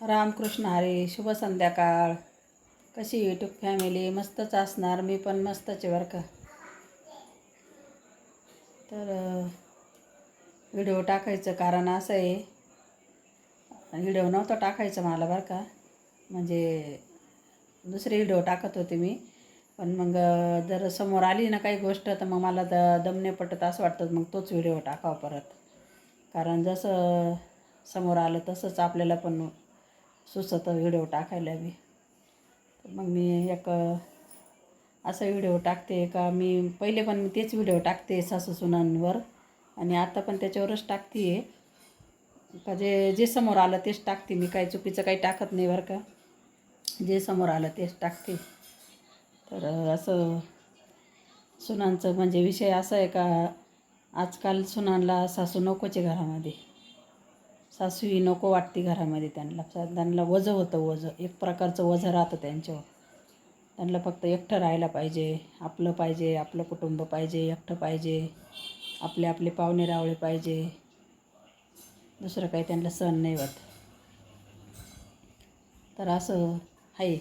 रामकृष्ण हरी शुभ संध्याकाळ. कशी यूट्यूब फॅमिली मस्तच असणार मी पण मस्तच आहे बरं का. तर व्हिडिओ टाकायचं कारण असं आहे. व्हिडिओ नव्हता टाकायचं मला बरं का. म्हणजे दुसरे व्हिडिओ टाकत होते मी. पण मग जर समोर आली ना काही गोष्ट तर मग मला द दमने पटत असं वाटतं मग तोच व्हिडिओ टाकावा परत. कारण जसं समोर आलं तसंच आपल्याला पण सुचतं व्हिडिओ टाकायला बी. तर मग मी एक असा व्हिडिओ टाकते का मी पहिले पण मी तेच व्हिडिओ टाकते सासू सुनांवर. आणि आता पण त्याच्यावरच टाकते आहे का जे जे समोर आलं तेच टाकते मी काही चुकीचं काही टाकत नाही बरं का. जे समोर आलं तेच टाकते. तर असं सुनांचं म्हणजे विषय असा आहे का आजकाल सुनांना सासू नकोचे घरामध्ये. सासू ही नको वाटते घरामध्ये त्यांना. त्यांना वजं होतं वजं. एक प्रकारचं वजं राहतं त्यांच्यावर. त्यांना फक्त एकटं राहायला पाहिजे. आपलं पाहिजे आपलं कुटुंब पाहिजे एकटं पाहिजे. आपले आपले पाहुणे रावळे पाहिजे. दुसरं काही त्यांना सण नाही होत तर असं आहे.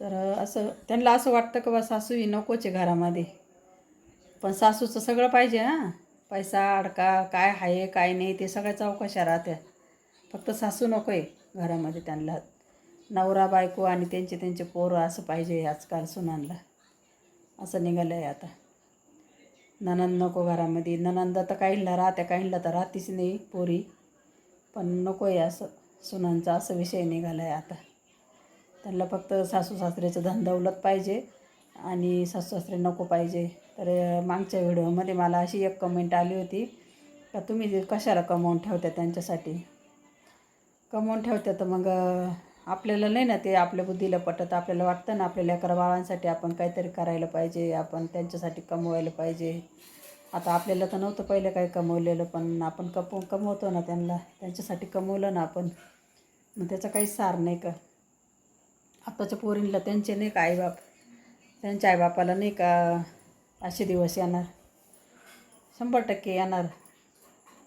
तर असं त्यांना असं वाटतं की बा सासू ही नकोच आहे घरामध्ये. पण सासूचं सगळं पाहिजे ना पैसा अडका काय आहे काय नाही ते सगळ्या चौकशा राहत्या. फक्त सासू नको आहे घरामध्ये त्यांना. नवरा बायको आणि त्यांचे त्यांचे पोरं असं पाहिजे आजकाल सुनांना. असं निघालं आहे आता. ननंद नको घरामध्ये. ननंद तर काहींना राहत्या काहींना तर राहतीच नाही पोरी. पण नको आहे असं सुनांचा असं विषय निघाला आहे आता. त्यांना फक्त सासू सासऱ्याचं धनदौलत पाहिजे. आणि सासू सासरे नको पाहिजे. तर मागच्या व्हिडिओमध्ये मला अशी एक कमेंट आली होती का तुम्ही कशाला कमवून ठेवता त्यांच्यासाठी? कमवून ठेवत्या तर मग आपल्याला नाही ना ते आपल्या बुद्धीला पटत आपल्याला वाटतं ना आपल्या लेकरा बाळांसाठी आपण काहीतरी करायला पाहिजे आपण त्यांच्यासाठी कमवायला पाहिजे. आता आपल्याला तर नव्हतं पहिलं काही कमवलेलं पण आपण कपव कमवतो ना त्यांना त्यांच्यासाठी कमवलं ना आपण मग त्याचा काही सार नाही का? आत्ताच्या पोरींला त्यांचे नाही का आईबाप? त्यांच्या आईबापाला नाही का असे दिवस येणार? शंभर टक्के येणार.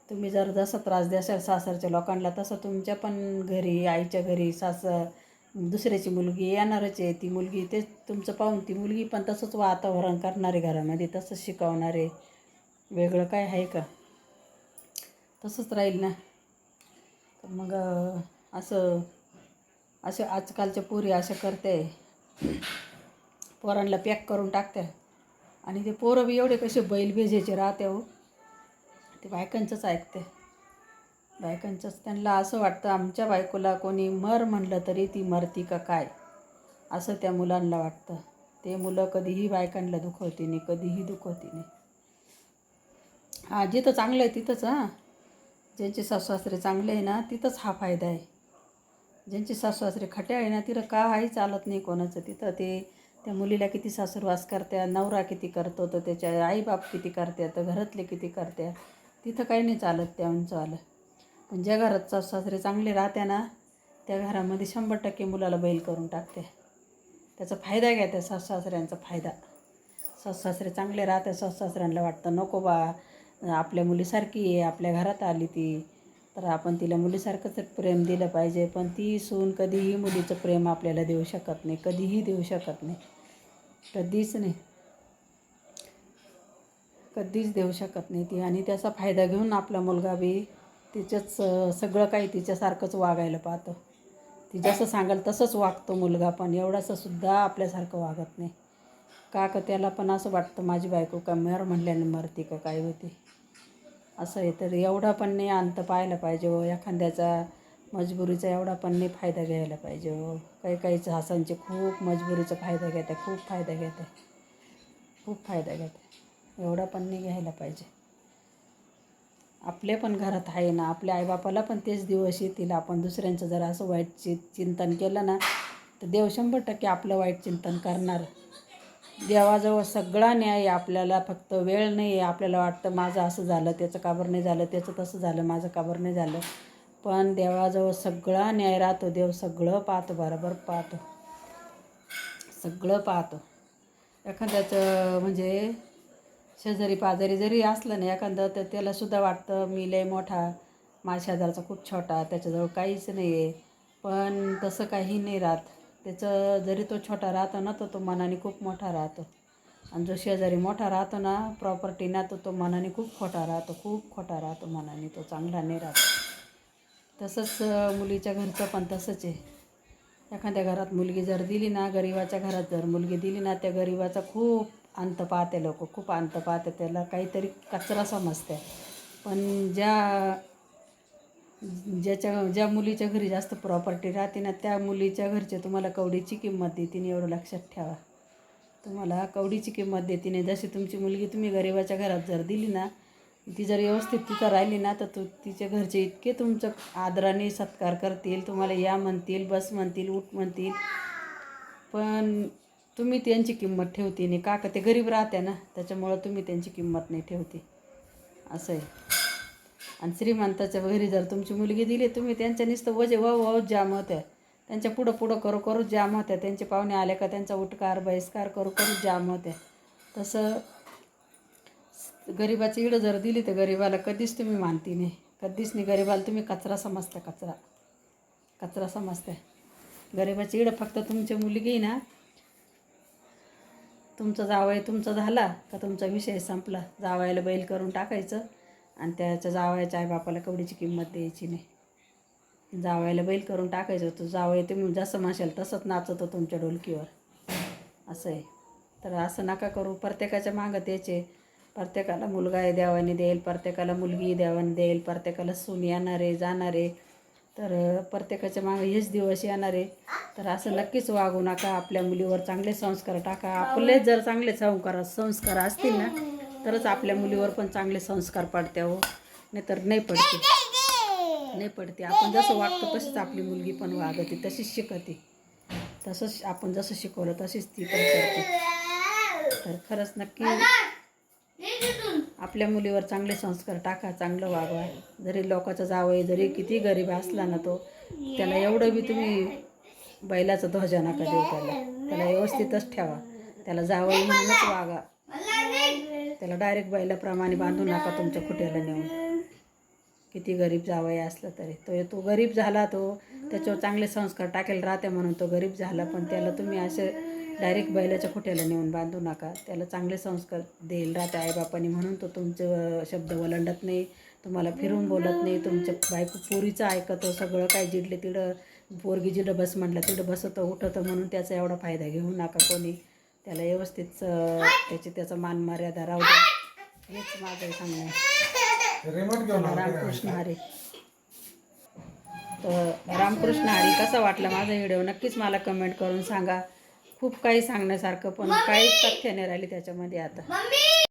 तुम्ही जर जसा त्रास द्याल सासरच्या लोकांना तसं तुमच्या पण घरी आईच्या घरी सासर दुसऱ्याची मुलगी येणारच आहे. ती मुलगी ते तुमचं पाहून ती मुलगी पण तसंच वातावरण करणारे घरामध्ये तसंच शिकवणारे. वेगळं काय आहे का? तसंच राहील ना. तर मग असं असं असे आजकालच्या पोरी अशा करते पोरांना पॅक करून टाकत्या आणि ते पोरं बी एवढे कसे बैलभेजेचे राहते हो. ते बायकांचंच ऐकते. बायकांचंच. त्यांना असं वाटतं आमच्या बायकोला कोणी मर म्हणलं तरी ती मरती का काय? असं त्या मुलांना वाटतं. ते मुलं कधीही बायकांना दुखवती नाही कधीही दुखवती नाही. हां जिथं चांगलं आहे तिथंच हां. ज्यांचे सासू सासरे चांगले आहे ना तिथंच हा फायदा आहे. ज्यांचे सासू सासरे आहे ना तिथं काही चालत नाही कोणाचं. तिथं ते त्या मुलीला किती सासूरवास करत्या नवरा किती करतो तर त्याच्या आईबाप किती करत्या तर घरातले किती करत्या तिथं काही नाही चालत त्यांचं आलं पण ज्या घरात सासू सासरे चांगले राहत्या ना त्या घरामध्ये शंभर टक्के मुलाला बैल करून टाकते त्याचा फायदा घ्या त्या सासू सासऱ्यांचा फायदा. सासू सासरे चांगले राहते सासू सासऱ्यांना वाटतं नको बा आपल्या मुलीसारखी आहे आपल्या घरात आली ती. तर आपण तिला मुलीसारखंच प्रेम दिलं पाहिजे पण ती सून कधीही मुलीचं प्रेम आपल्याला देऊ शकत नाही कधीही देऊ शकत नाही. कधीच नाही. कधीच देऊ शकत नाही ती. आणि त्याचा फायदा घेऊन आपला मुलगा बी तिच्याच सगळं काही तिच्यासारखंच वागायला पाहतं. ती जसं सांगाल तसंच वागतो मुलगा पण. एवढासा सुद्धा आपल्यासारखं वागत नाही. का का त्याला पण असं वाटतं माझी बायको का मर म्हणल्याने मरते का काय होती. असं आहे. तर एवढा पण नाही अंत पाहायला पाहिजे हो. एखाद्याचा मजबुरीचा एवढा पण नाही फायदा घ्यायला पाहिजे हो. काही काही सासांचे खूप मजबुरीचा फायदा घेतात खूप फायदा घेतात खूप फायदा घेतात एवढा पण नाही घ्यायला पाहिजे. आपले पण घरात आहे ना आपल्या आईबापाला पण तेच दिवस येतील. आपण दुसऱ्यांचं जर असं वाईट चि चिंतन केलं ना तर देव शंभर टक्के आपलं वाईट चिंतन करणार. देवाजवळ सगळा न्याय आपल्याला फक्त वेळ नाही आहे. आपल्याला वाटतं माझं असं झालं त्याचं काबर नाही झालं त्याचं तसं झालं माझं काबर नाही झालं. पण देवाजवळ सगळा न्याय राहतो. देव सगळं पाहतो. बरोबर पाहतो. सगळं पाहतो. एखाद्याचं म्हणजे शेजारी पाजारी जरी असलं ना एखादं तर त्यालासुद्धा वाटतं मी लय मोठा माझ्या शेजारचा खूप छोटा त्याच्याजवळ काहीच नाही आहे पण तसं काही नाही राहत. त्याचं जरी तो छोटा राहतो ना तर तो मनाने खूप मोठा राहतो. आणि जो शेजारी मोठा राहतो ना प्रॉपर्टी ना तर तो मनाने खूप खोटा राहतो. खूप खोटा राहतो मनाने. तो चांगला नाही राहतो. तसंच मुलीच्या घरचं पण तसंच आहे. एखाद्या घरात मुलगी जर दिली ना गरिबाच्या घरात जर मुलगी दिली ना त्या गरिबाचा खूप अंत पाहते लोक खूप अंत पाहते. त्याला काहीतरी कचरा समजते. पण ज्या ज्याच्या ज्या मुलीच्या घरी जास्त प्रॉपर्टी राहते ना त्या मुलीच्या घरचे तुम्हाला कवडीची किंमत देतीने एवढं लक्षात ठेवा. तुम्हाला कवडीची किंमत देतीने जशी तुमची मुलगी तुम्ही गरिबाच्या घरात जर दिली ना ती जर व्यवस्थित तिथं राहिली ना तर तू तिच्या घरचे इतके तुमचं आदराने सत्कार करतील तुम्हाला या म्हणतील बस म्हणतील उठ म्हणतील. पण तुम्ही त्यांची किंमत ठेवते नाही का? का ते गरीब राहते ना त्याच्यामुळं तुम्ही त्यांची किंमत नाही ठेवते. असं आहे आणि श्रीमंताच्या घरी जर तुमची मुलगी दिली तुम्ही त्यांच्या नुसतं वजे वाव वाव जाम होत्या. त्यांच्या पुढं पुढं करू करू जाम होत्या. त्यांचे पाहुणे आले का त्यांचा उठकार बहिष्कार करू करू जाम होत्या. तसं गरिबाची इडं जर दिली तर गरिबाला कधीच तुम्ही मानती नाही. कधीच नाही. गरिबाला तुम्ही कचरा समजता कचरा. कचरा समजता. गरिबाची इडं फक्त तुमची मुलगी ना तुमचं जावई तुमचं झाला का तुमचा विषय संपला. जावयाला बैल करून टाकायचं आणि त्याच्या जावयाच्या आईबापाला कवडीची किंमत द्यायची नाही. जावयाला बैल करून टाकायचं. तो जावय तुम्ही जसं माशाल तसंच नाचतो तुमच्या डोलकीवर. असं आहे. तर असं नका करू. प्रत्येकाच्या मागं त्याचे प्रत्येकाला मुलगा आहे देवाने देईल प्रत्येकाला मुलगी देवाने देईल प्रत्येकाला सून येणारे जाणारे तर प्रत्येकाच्या मागे हेच दिवस येणारे तर असं नक्कीच वागू नका. आपल्या मुलीवर चांगले संस्कार टाका. आपले जर चांगले संस्कार संस्कार असतील ना तरच आपल्या मुलीवर पण चांगले संस्कार पडते हो. नाहीतर नाही पडते. नाही पडते. आपण जसं वागतो तशीच आपली मुलगी पण वागते तशीच शिकते. तसंच आपण जसं शिकवलं तशीच ती पण करते. तर खरंच नक्की आपल्या मुलीवर चांगले संस्कार टाका चांगलं वागवा. जरी लोकाचा जावं जरी किती गरीब असला ना तो त्याला एवढं बी तुम्ही बैलाचा ध्वजा नका देऊ त्याला. त्याला व्यवस्थितच ठेवा. त्याला जावई म्हणूनच वागा. त्याला डायरेक्ट बैलाप्रमाणे बांधू नका तुमच्या खुट्याला नेऊन. किती गरीब जावई असलं तरी. तो तो गरीब झाला तो त्याच्यावर चांगले संस्कार टाकेल राहते म्हणून तो गरीब झाला पण त्याला तुम्ही असे डायरेक्ट बैलाच्या खुट्याला नेऊन बांधू नका. त्याला चांगले संस्कार देईल. राहते आईबापानी म्हणून तो तुमचे शब्द वलंडत नाही. तुम्हाला फिरून बोलत नाही. तुमच्या बायको पोरीचं ऐकतो सगळं काय जिडले तिडं पोरगी जिडं बस म्हटलं तिडं बसतं उठतं म्हणून त्याचा एवढा फायदा घेऊ नका कोणी. त्याला व्यवस्थित त्याची त्याचा मान मर्यादा राहू हेच माझं सांगणं. रामकृष्ण हरी. तर रामकृष्ण हरी कसा वाटला माझा व्हिडिओ नक्कीच मला कमेंट करून सांगा. खूप काही सांगण्यासारखं पण काहीच तथ्य नाही राहिली त्याच्यामध्ये आता. मम्मी!